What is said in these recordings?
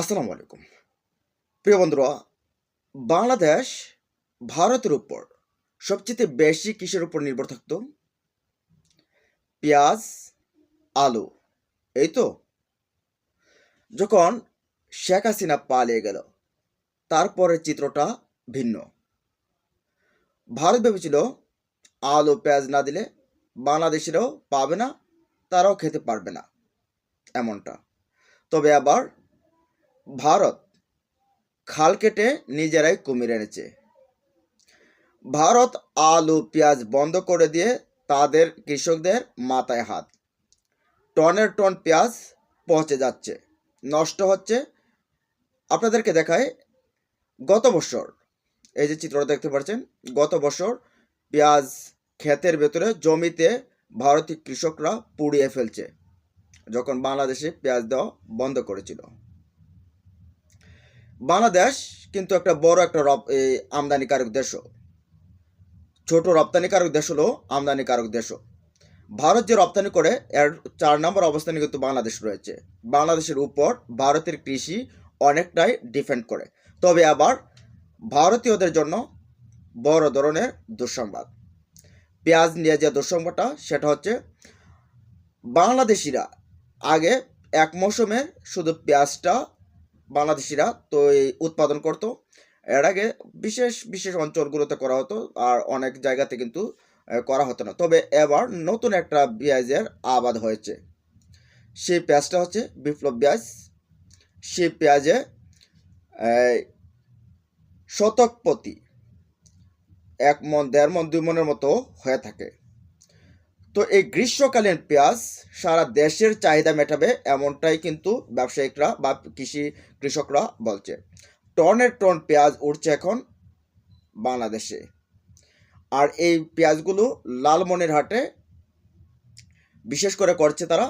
আসসালামু আলাইকুম। প্রিয় বন্ধুরা, বাংলাদেশ ভারতের উপর সবচেয়ে বেশি কিসের উপর নির্ভর থাকতো? পেঁয়াজ, আলু, এই তো। যখন শেখ হাসিনা পালিয়ে গেল, তারপরের চিত্রটা ভিন্ন। ভারত ভেবেছিল, আলু, পেঁয়াজ না দিলে বাংলাদেশিরাও পাবে না, তারাও খেতে পারবে না, এমনটা। তবে আবার ভারত খাল কেটে নিজেরাই কুমির এনেছে। ভারত আলু, পেঁয়াজ বন্ধ করে দিয়ে তাদের কৃষকদের মাথায় হাত। টনের টন পেঁয়াজ পচে যাচ্ছে। নষ্ট হচ্ছে। আপনাদেরকে দেখায় গত বছর, এই যে চিত্রটা দেখতে পাচ্ছেন, গত বছর পেঁয়াজ ক্ষেতের ভেতরে, জমিতে ভারতীয় কৃষকরা পুড়িয়ে ফেলছে, যখন বাংলাদেশে পেঁয়াজ দেওয়া বন্ধ করেছিল। বাংলাদেশ কিন্তু একটা বড় একটা রপ আমদানিকারক দেশও ছোট রপ্তানিকারক দেশ হলো আমদানিকারক দেশও ভারত যে রপ্তানি করে, এর চার নম্বর অবস্থানে কিন্তু বাংলাদেশ রয়েছে। বাংলাদেশের উপর ভারতের কৃষি অনেকটাই ডিপেন্ড করে। তবে আবার ভারতীয়দের জন্য বড় ধরনের দুঃসংবাদ। পেঁয়াজ নিয়ে যে দুঃসংবাদটা, সেটা হচ্ছে বাংলাদেশিরা আগে এক মৌসুমে শুধু পেঁয়াজটা বাংলাদেশিরা তো এই উৎপাদন করত। এর আগে বিশেষ বিশেষ অঞ্চলগুলোতে করা হতো আর অনেক জায়গাতে কিন্তু করা হতো না। তবে এবার নতুন একটা পেঁয়াজের আবাদ হয়েছে। সেই পেঁয়াজটা হচ্ছে বিপ্লব পেঁয়াজ। সেই পেঁয়াজে এই, শতক প্রতি এক মন দেড় মন দুই মনের মতো হয়ে থাকে। তো এই গ্রীষ্মকালীন পেঁয়াজ সারা দেশের চাহিদা মেটাবে এমনটাই কিন্তু ব্যবসায়িকরা বা কৃষি কৃষকরা বলছে। টনের টন পেঁয়াজ উঠছে এখন বাংলাদেশে। আর এই পেঁয়াজগুলো লালমনিরহাটে বিশেষ করে করছে তারা,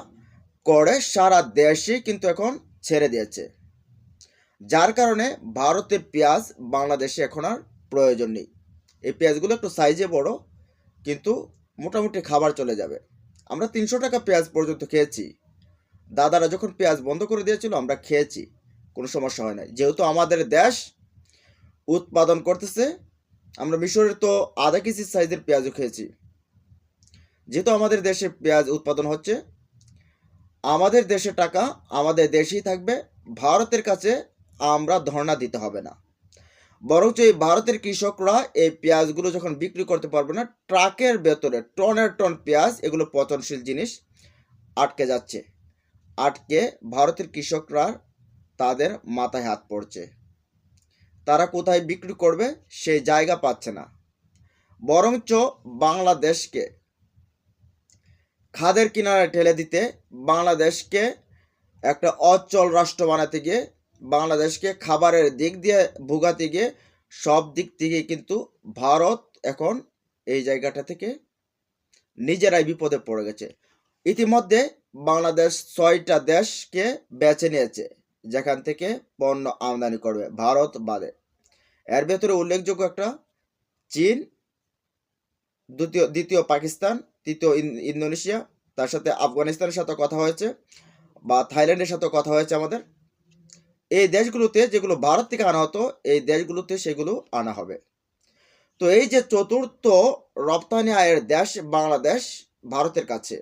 করে সারা দেশে কিন্তু এখন ছেড়ে দিয়েছে। যার কারণে ভারতের পেঁয়াজ বাংলাদেশে এখন আর প্রয়োজন নেই। এই পেঁয়াজগুলো একটু সাইজে বড়, কিন্তু মোটামুটি খাবার চলে যাবে। আমরা তিনশো টাকা পেঁয়াজ পর্যন্ত খেয়েছি। দাদারা যখন পেঁয়াজ বন্ধ করে দিয়েছিল, আমরা খেয়েছি। কোনো সমস্যা হয় নাই। যেহেতু আমাদের দেশ উৎপাদন করতেছে, আমরা মিশরের তো আধা কেজি সাইজের পেঁয়াজও খেয়েছি। যেহেতু আমাদের দেশে পেঁয়াজ উৎপাদন হচ্ছে, আমাদের দেশে টাকা আমাদের দেশেই থাকবে। ভারতের কাছে আমরা ধর্ণা দিতে হবে না। বরঞ্চ এই ভারতের কৃষকরা এই পেঁয়াজগুলো যখন বিক্রি করতে পারবে না, ট্রাকের ভেতরে টনের টন পেঁয়াজ, এগুলো পচনশীল জিনিস আটকে যাচ্ছে। আটকে ভারতের কৃষকরা তাদের মাথায় হাত পড়ছে। তারা কোথায় বিক্রি করবে সেই জায়গা পাচ্ছে না। বরঞ্চ বাংলাদেশকে খাদের কিনারে ঠেলে দিতে বাংলাদেশকে একটা অচল রাষ্ট্র বানাতে গিয়ে বাংলাদেশকে খাবারের দিক দিয়ে ভোগাতে গিয়ে সব দিক থেকে কিন্তু ভারত এখন এই জায়গাটা থেকে নিজেরাই বিপদে পড়ে গেছে। ইতিমধ্যে বাংলাদেশ ছয়টা দেশকে বেছে নিয়েছে, যেখান থেকে পণ্য আমদানি করবে, ভারত বাদে। এর ভেতরে উল্লেখযোগ্য একটা, চীন, দ্বিতীয় দ্বিতীয় পাকিস্তান, তৃতীয় ইন- ইন্দোনেশিয়া, তার সাথে আফগানিস্তানের সাথে কথা হয়েছে, বা থাইল্যান্ডের সাথে কথা হয়েছে আমাদের। এই দেশগুলোতে যেগুলো ভারত থেকে আনা হতো, এই দেশগুলোতে সেগুলো আনা হবে। তো এই যে চতুর্থ রপ্তানি আয়ের দেশ বাংলাদেশ, ভারতের কাছে,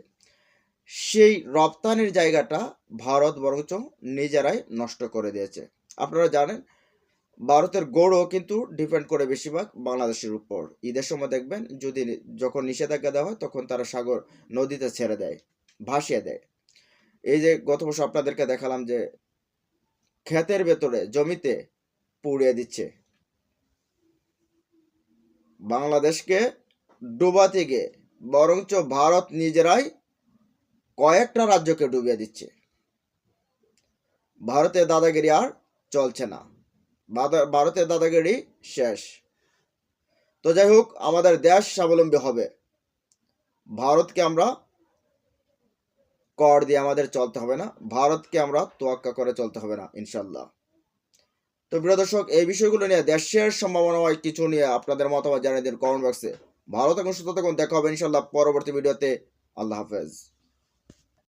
সেই রপ্তানির জায়গাটা ভারত বরঞ্চ নিজেরাই নষ্ট করে দিয়েছে। আপনারা জানেন, ভারতের গৌড়ও কিন্তু ডিপেন্ড করে বেশিরভাগ বাংলাদেশের উপর। ঈদের সময় দেখবেন, যদি যখন নিষেধাজ্ঞা দেওয়া হয়, তখন তারা সাগর নদীতে ছেড়ে দেয়, ভাসিয়ে দেয়। এই যে গত বছর আপনাদেরকে দেখালাম যে ক্ষেতের ভেতরে, জমিতে পুড়িয়ে দিচ্ছে। বাংলাদেশকে ডুবাতে গিয়ে বরঞ্চ ভারত নিজেরাই কয়েকটা রাজ্যকে ডুবিয়ে দিচ্ছে। ভারতের দাদাগিরি আর চলছে না। ভারত- দাদাগিরি শেষ। তো যাই হোক, আমাদের দেশ স্বাবলম্বী হবে। ভারতকে আমরা কর দিয়ে আমাদের চলতে হবে না, ভারতকে আমরা তোয়াক্কা করে চলতে হবে না ইনশাল্লাহ তো প্রিয় দর্শক, এই বিষয়গুলো নিয়ে দেশের সম্ভাবনা সম্ভাবনাময় কিছু নিয়ে আপনাদের মতামত জানিয়ে দিন কমেন্ট বক্সে। ভালো থাকুন, সুস্থ থাকুন, দেখা হবে ইনশাল্লাহ পরবর্তী ভিডিওতে। আল্লাহ হাফেজ।